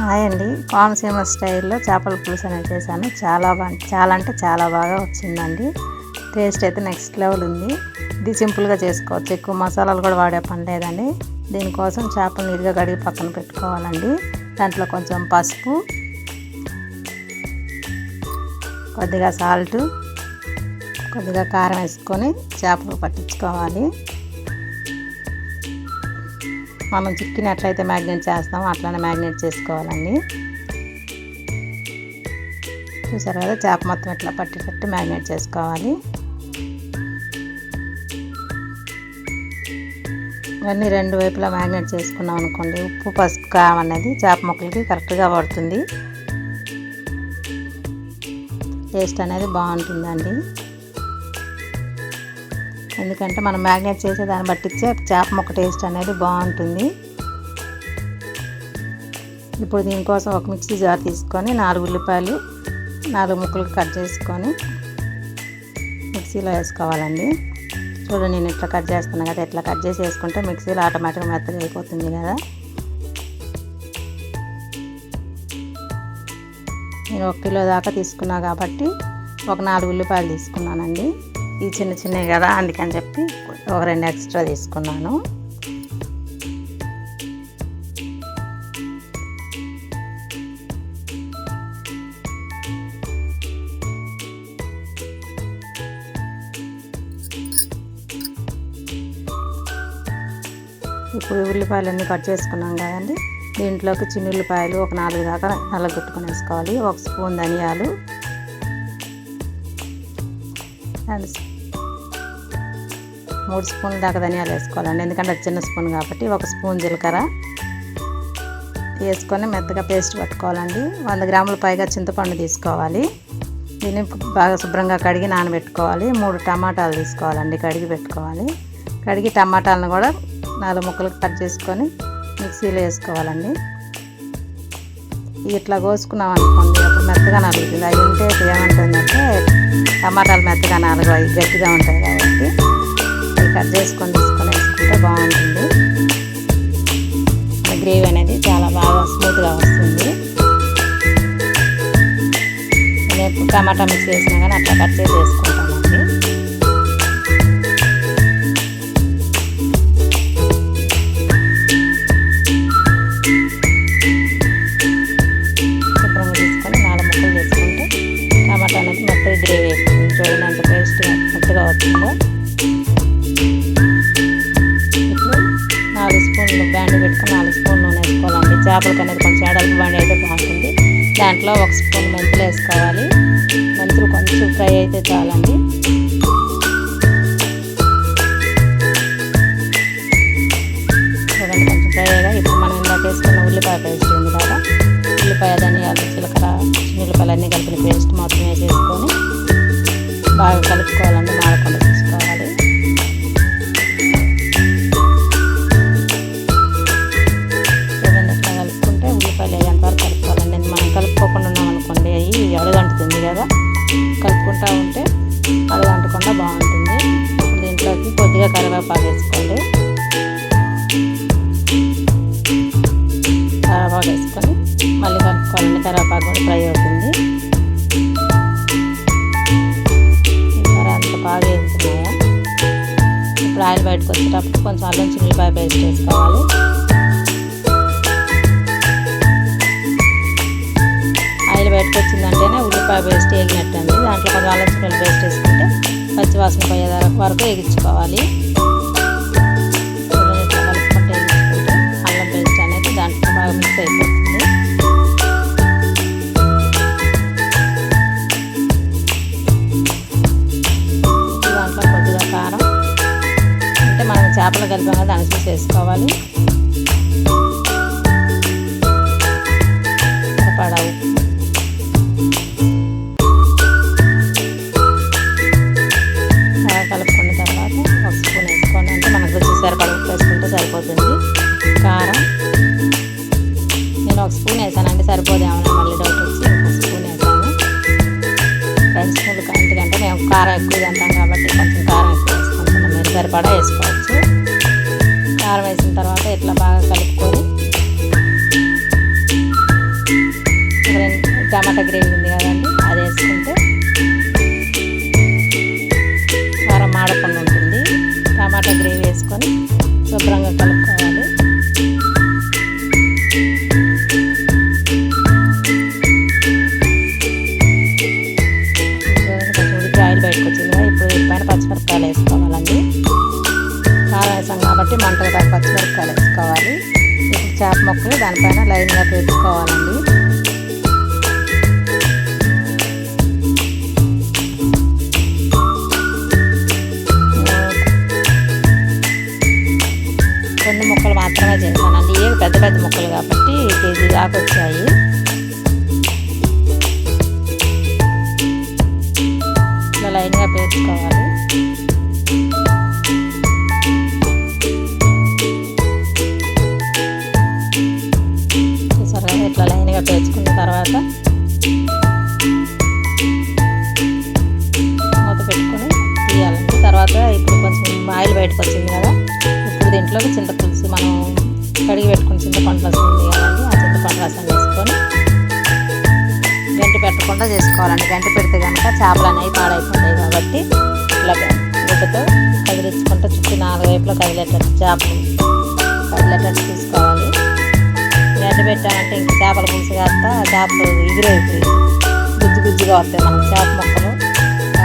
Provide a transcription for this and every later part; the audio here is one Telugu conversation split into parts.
హాయ్ అండి. కోనసీమ స్టైల్లో చేపల పులుసు అనేది చేశాను. చాలా బాగా చాలా అంటే చాలా బాగా వచ్చిందండి. టేస్ట్ అయితే నెక్స్ట్ లెవెల్ ఉంది. ఇది సింపుల్గా చేసుకోవచ్చు. ఎక్కువ మసాలాలు కూడా వాడే పని లేదండి. దీనికోసం చేపలు నీట్గా కడిగి పక్కన పెట్టుకోవాలండి. దాంట్లో కొంచెం పసుపు కొద్దిగా సాల్ట్ కొద్దిగా కారం వేసుకొని చేపలు పట్టించుకోవాలి. మనం చికెన్ ఎట్లయితే మ్యాగ్నేట్ చేస్తామో అట్లానే మ్యాగ్నేట్ చేసుకోవాలండి. చూసారు కదా చేప మొత్తం ఇట్లా పట్టేటట్టు మ్యాగ్నేట్ చేసుకోవాలి. ఇవన్నీ రెండు వైపులా మ్యాగ్నేట్ చేసుకున్నాం అనుకోండి ఉప్పు పసుపు కారం అనేది చేప ముక్కలకి కరెక్ట్గా పడుతుంది. టేస్ట్ అనేది బాగుంటుందండి. ఎందుకంటే మనం మ్యాగ్నేట్ చేసే దాన్ని బట్టిచ్చే చేప ముక్క టేస్ట్ అనేది బాగుంటుంది. ఇప్పుడు దీనికోసం ఒక మిక్సీ జార్ తీసుకొని నాలుగు ఉల్లిపాయలు నాలుగు ముక్కలు కట్ చేసుకొని మిక్సీలో వేసుకోవాలండి. చూడండి నేను ఇట్లా కట్ చేస్తున్నాను కదా ఇట్లా కట్ చేసి వేసుకుంటే మిక్సీలో ఆటోమేటిక్గా మెత్తగా అయిపోతుంది కదా. నేను ఒక కిలో దాకా తీసుకున్నా కాబట్టి ఒక నాలుగు ఉల్లిపాయలు తీసుకున్నానండి. ఈ చిన్న చిన్నవి కదా అందుకని చెప్పి ఒక రెండు ఎక్స్ట్రా తీసుకున్నాను. ఇప్పుడు ఉల్లిపాయలన్నీ కట్ చేసుకున్నాం కదండి. దీంట్లోకి చిన్న ఉల్లిపాయలు ఒక నాలుగు దాకా నల్లగొట్టుకొని వేసుకోవాలి ఒక స్పూన్ ధనియాలు అండ్ మూడు స్పూన్ల దాకా ధనియాలు వేసుకోవాలండి. ఎందుకంటే అది చిన్న స్పూన్ కాబట్టి ఒక స్పూన్ జీలకర్ర వేసుకొని మెత్తగా పేస్ట్ పట్టుకోవాలండి. వంద గ్రాముల పైగా చింతపండు తీసుకోవాలి. దీన్ని బాగా శుభ్రంగా కడిగి నానబెట్టుకోవాలి. మూడు టమాటాలు తీసుకోవాలండి. కడిగి పెట్టుకోవాలి. కడిగి టమాటాలను కూడా నాలుగు ముక్కలు కట్ చేసుకొని మిక్సీలో వేసుకోవాలండి. ఇట్లా కోసుకున్నాం అనుకోండి అప్పుడు మెత్తగా నలుగుతుంది అవి ఉంటే ఏమంటుందంటే టమాటాలు మెత్తగా నలుగు అవి గట్టిగా ఉంటాయి కాబట్టి అవి కట్ చేసుకొని తీసుకొని వేసుకుంటే బాగుంటుంది. గ్రేవీ అనేది చాలా బాగా స్మూత్గా వస్తుంది. నేను టమాటా మిక్స్ చేసినా కానీ అట్లా కట్ చేసి వేసుకుంటాం చేపలకి అనేది కొంచెం ఎడల్పు బండి అయితే బాగుంటుంది. దాంట్లో ఒక స్పూన్ మెంతులు వేసుకోవాలి. మెంతులు కొంచెం ఫ్రై అయితే చాలండి. చూడండి కొంచెం ఫ్రై అయ్యాక ఇప్పుడు మనం ఇందాక వేసుకున్న ఉల్లిపాయ పేస్ట్ ఉంది కదా ఉల్లిపాయ ధనియాలు జీలకర్ర ఉల్లిపాయలు అన్నీ కలిపిన పేస్ట్ మొత్తం వేసేసుకొని బాగా కలుపుకోవాలండి మాడకుండా తీసుకోవాలి. కలుపుకోవాలండి కరివేపాకు కూడా ఫ్రై అవుతుంది. సరే అంత బాగా వేస్తున్నాయా ఇప్పుడు ఆయిల్ బయటకు వచ్చేటప్పుడు కొంచెం అల్లం చిల్లిపాయ పేస్ట్ వేసుకోవాలి. ఆయిల్ బయటకు వచ్చిందంటేనే ఉల్లిపాయ పేస్ట్ వేగినట్టండి దాంట్లో కొంచెం అల్లం చిల్లి పేస్ట్ వేసుకుంటే పచ్చివాసన పోయే వరకు వేగించుకోవాలి. అల్లం పేస్ట్ అనేది దాంట్లో బాగా మిక్స్ అయిపోతుంది. చేపలు కలిపాం దానికి చేసుకోవాలి. చూసి వేసుకోవాలి కలుపుకున్న తర్వాత ఒక స్పూన్ వేసుకొని అంటే మనకు రుచి సరిపడా వేసుకుంటే సరిపోతుంది. కారం. నేను ఒక స్పూన్ వేసానంటే సరిపోదేమో మళ్ళీ డౌట్ వచ్చి ఒక స్పూన్ వేసాను. రెండు స్పూన్లు ఎందుకంటే మేము కారం ఎక్కువ తింటాం కాబట్టి కొంచెం కారం ఎక్కువ వేసుకుంటున్నాం మీరు సరిపడా వేసుకోవాలి కారం వేసిన తర్వాత ఇట్లా బాగా కలుపుకొని టమాటా గ్రేవీ ఉంది కదండి అది వేసుకుంటే కారం ఆడకుండా ఉంటుంది. టమాటా గ్రేవీ వేసుకొని శుభ్రంగా కలుపుకోవాలి. ఉడికాయలు బయటకు వచ్చింది ఇప్పుడు పైన పచ్చిమిరపకాయలు వేసుకోవాలండి. కాబట్టి మంటలు దాకా పచ్చిమిరపకాయలు వేసుకోవాలి. ఇప్పుడు చేప మొక్కలు దానిపైన లైన్గా వేసుకోవాలండి కొన్ని ముక్కలు మాత్రమే చేస్తానండి. ఏవి పెద్ద పెద్ద ముక్కలు కాబట్టి కేజీ దాకా వచ్చాయి. ఆయిల్ బయటకు వచ్చింది కదా. ఇప్పుడు దీంట్లోకి చింతపులుసు మనం కడిగి పెట్టుకుని చింతపండు రసం ఉంది కదండి ఆ చింతపండు రసం వేసుకొని గంటి పెట్టకుండా చేసుకోవాలండి. గంటి పెడితే కనుక చేపలు అనేవి పాడైపోతాయి కాబట్టి ఇట్లా గుడ్డతో కదిలించుకుంటే చుట్టూ నాలుగు వైపులో కదిలేటట్టు చేపలు కదిలేటట్టు తీసుకోవాలి. గంట పెట్టామంటే ఇంక చేపల పులుసు కాస్త చేపలు ఎగిరైపోయి గుజ్జు గుజ్జుగా వస్తాయి మనం చేప మొక్కలు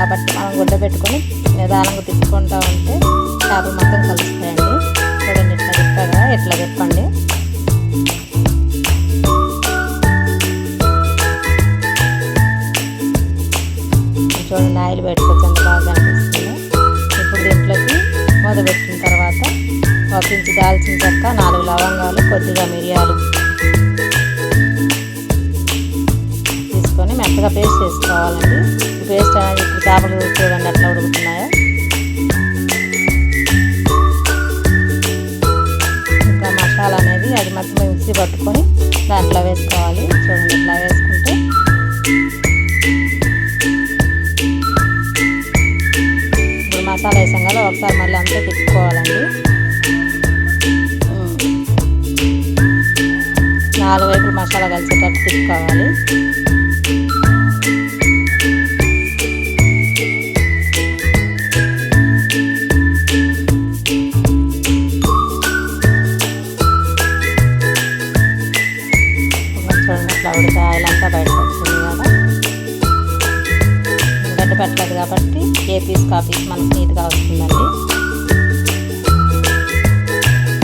కాబట్టి మనం గుడ్డ పెట్టుకొని నిదానంగా తిప్పుకుంటూ ఉంటే చేపలు మొత్తం కలుస్తాయండి. చూడండి ఇట్లా తిప్పగా ఇట్లా తిప్పండి. చూడండి ఆయిల్ పెట్టుకోవచ్చు బాగా అనిపిస్తుంది ఇప్పుడు దీంట్లోకి మూత పెట్టిన తర్వాత ఒక ఇంచు దాల్చిన చెక్క నాలుగు లవంగాలు కొద్దిగా మిరియాలు తీసుకొని మెత్తగా పేస్ట్ చేసుకోవాలండి. ఈ పేస్ట్ అనేది ఇప్పుడు చేపలు చూడండి ఎట్లా ఉడుకుతున్నాయో. ఇంకా మసాలా అనేది అది మొత్తం మిక్సీ పట్టుకొని దాంట్లో వేసుకోవాలి. చూడండి ఇట్లా వేసుకుంటే. ఇప్పుడు మసాలా వేసాం కదా ఒకసారి మళ్ళీ అంతా తిప్పుకోవాలండి. నాలుగు వైపులు మసాలా కలిసేటట్టు తిప్పుకోవాలి. చూడండి అట్లా ఉడితే ఆయిల్ అంతా బయటకు వస్తుంది కదా. గడ్డ పెట్టలేదు కాబట్టి ఏ పీస్ కా పీస్ మనకు నీట్గా వస్తుందండి.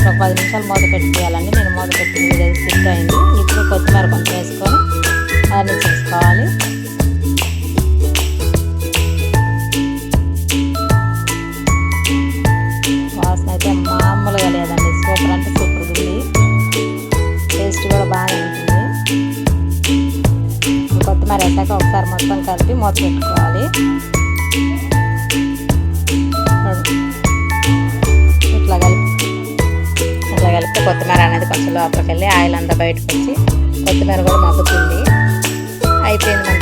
ఒక పది నిమిషాలు మూత పెట్టి తీయాలండి. నేను మూత పెట్టి వీడియో సిద్ధ అయింది ఇప్పుడు కొత్తిమీర కొంచెం వేసుకొని అన్నీ మరెట్టాక ఒకసారి మొత్తం కలిపి మూత పెట్టుకోవాలి. ఇట్లా కలిపి ఇట్లా కలిపితే కొత్తిమీర అనేది కొంచెం లోపలికి వెళ్ళి ఆయిల్ అంతా బయటకు వచ్చి కొత్తిమీర కూడా మగ్గుతుంది. అయిపోయింది